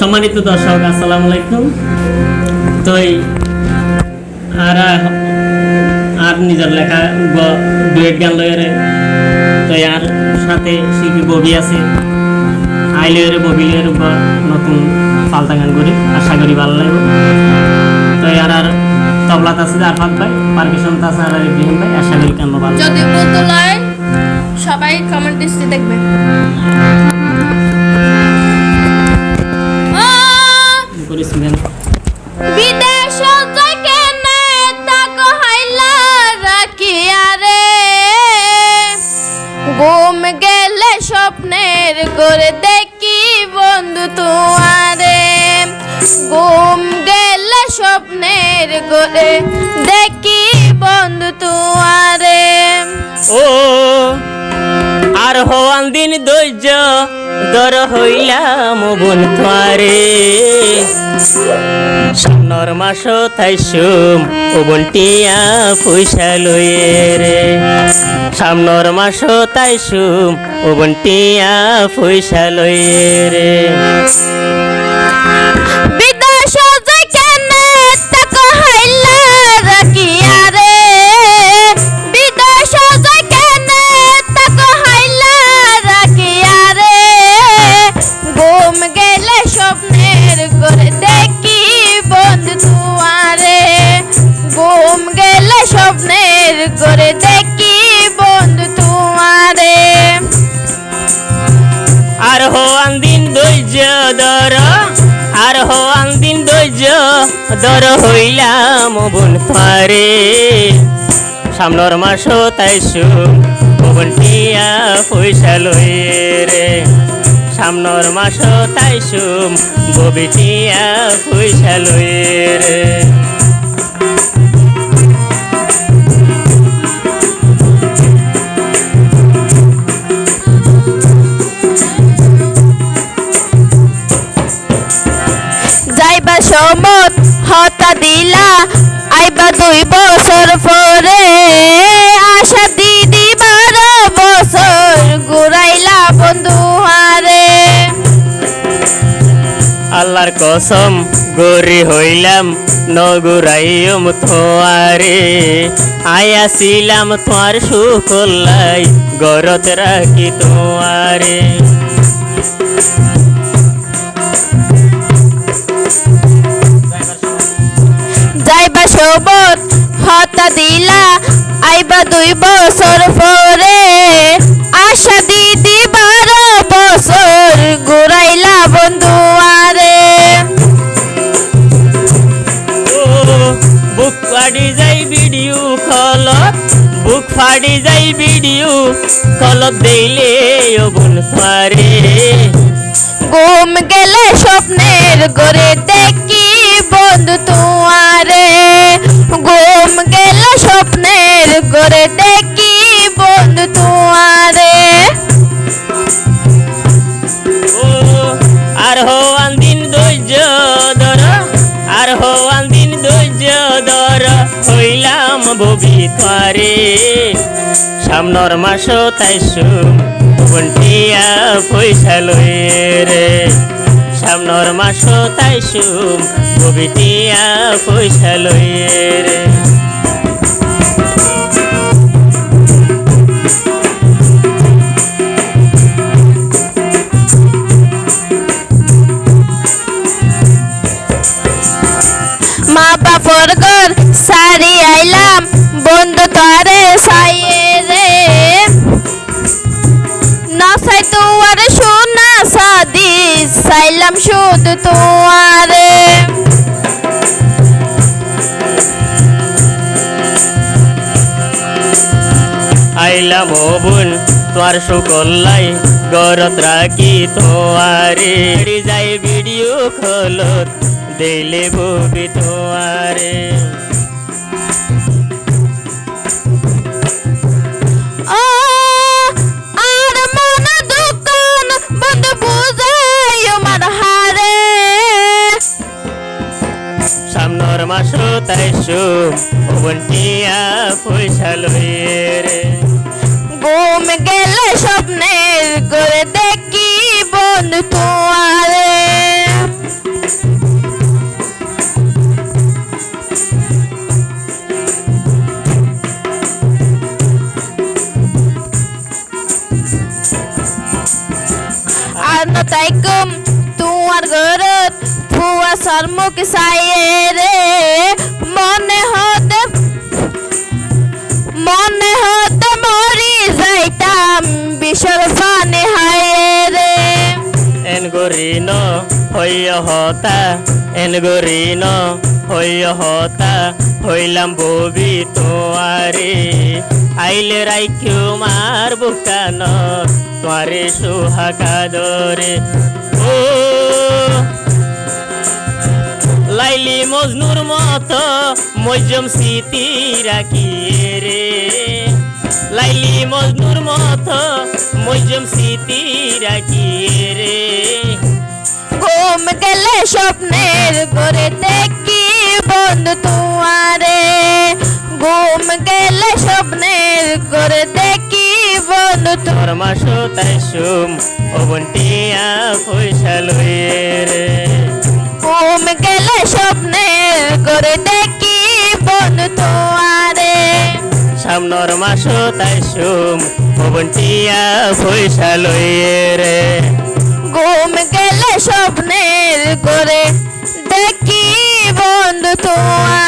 সম্মানিত দর্শক, আসসালামু আলাইকুম। তো আর আর নিজের লেখা ডুয়েট গান লয়েরে, তো আর সাথে শিল্পী ববি আছে। আই লয়েরে, ববি লয়ের বা নতুন পাল্টা গান করি, আশা করি ভালো লাগবে। তো আর আর তবলাত আছে আরফাত ভাই, পারমিশন আছে আর ইব্রাহিম ভাই, আশা করি কান্না ভালো। যদি সবাই কমেন্ট দিচ্ছি দেখবেন করিস গান বিদেশ কেনে তাকো হাইলা রাখিয়া রে। ঘুম গেলে স্বপ্নের করে দেখি বন্ধু তোমারে। ঘুম গেলে স্বপ্নের করে দেখি বন্ধু তোমারে। ও আর হওয়ান দিন ধৈর্য, দর হইলাম বোন তোয়ারে সামনর মাস তাইসুম ও বোনটিয়া পয়সা লয়ে রে। সামনর মাস তাইসুম ও বোনটিয়া পয়সা লয়ে রে। আর হওয়ান দিন ধৈর্য দর আর হওয়ান দিন ধৈর্য দর হইলাম বোন পারে। সামনের মাস তাইছু বোনটিয়া পয়সা লয়ে রে। সামনের মাস তাইছু ববিটিয়া পয়সা লয়ে রে। সমত হতা দিলা, আইবা দুই বছর পরে আশা দিদি বারো বছর ঘুরাইলা বন্ধু হারে। আল্লাহর কসম, গরি হইলাম নগুরাইম তোয়ারে আয়াছিলাম তোমার সুকল্লাই গরত রাখি তোয়ারে সমত হতা দিলা আইবা দুই বছর পরে আশা দিদি বারো বছর ঘুরাইলা বন্ধু আরে। বুক ফাড়ি যাই ভিডিও কলত বুক ফাড়ি যাই ভিডিও কলত দিলে বোন পারে। ঘুম গেলে স্বপ্নের করে দেখি বন্ধু তুয়ারে ঘুম গেলে স্বপ্নের করে দেখি বন্ধু তুয়ারে ও, আর হওয়ান দিন ধৈর্য ধর, আর হওয়ান দিন ধৈর্য ধর, হইলাম ববি তারে সামনর মাস তাইসু বন্টিয়া পয়সা লয়ে রে। সামনর মাস তাইসু ববিটিয়া পয়সা লয়ে রে। মা বাপর ঘর সারি আইলাম, বন্ধু তারে সাইয়ে রে। না সাই সাদি সাইলাম শুধু তুয়ারে আইলাম ও বোন তোর সুকল্লাই গরত রাখি তোয়ারে। যাই ভিডিও খোলত, দিলে ববি তোয়ারে। সু বন্টিয়া পয়সা লয়ে রে ঘুম গেলে স্বপ্নের করে দেখি বন্ধু তোমারে। আর not like um ফুয়া সরমুখ সাইয়ে রে। মনে হতে মনে হতে মরি যাইতাম বিশর ফানে হায় রে। এন গরিন হইয় হতা, এন গরিন হইয় হতা, হইলাম ববি তোয়ারে আইলে রাইখিও মার বুকান তোয়ারে সুহাকা দরে ও লাইলি মজনুর মত মজম স্মৃতি রাখি রে। লাইলি মজনুর মত মজম স্মৃতি রাখি রে। ঘুম গেলে স্বপ্নের করে দেখি বন্ধু তোমারে। ঘুম গেলে স্বপ্নের করে দেখি বন্ধু তোর মাসো তাই সুম অবন্টিয়া পয়সা লইয়ে রে। ঘুম গেলে স্বপ্নে করে দেখি বন্ধু তোয়ারে সামনের মাস তাই সুম ভবনটিয়া পয়সা লইয়ে রে। ঘুম গেলে স্বপ্নে করে দেখি বন্ধু তোমার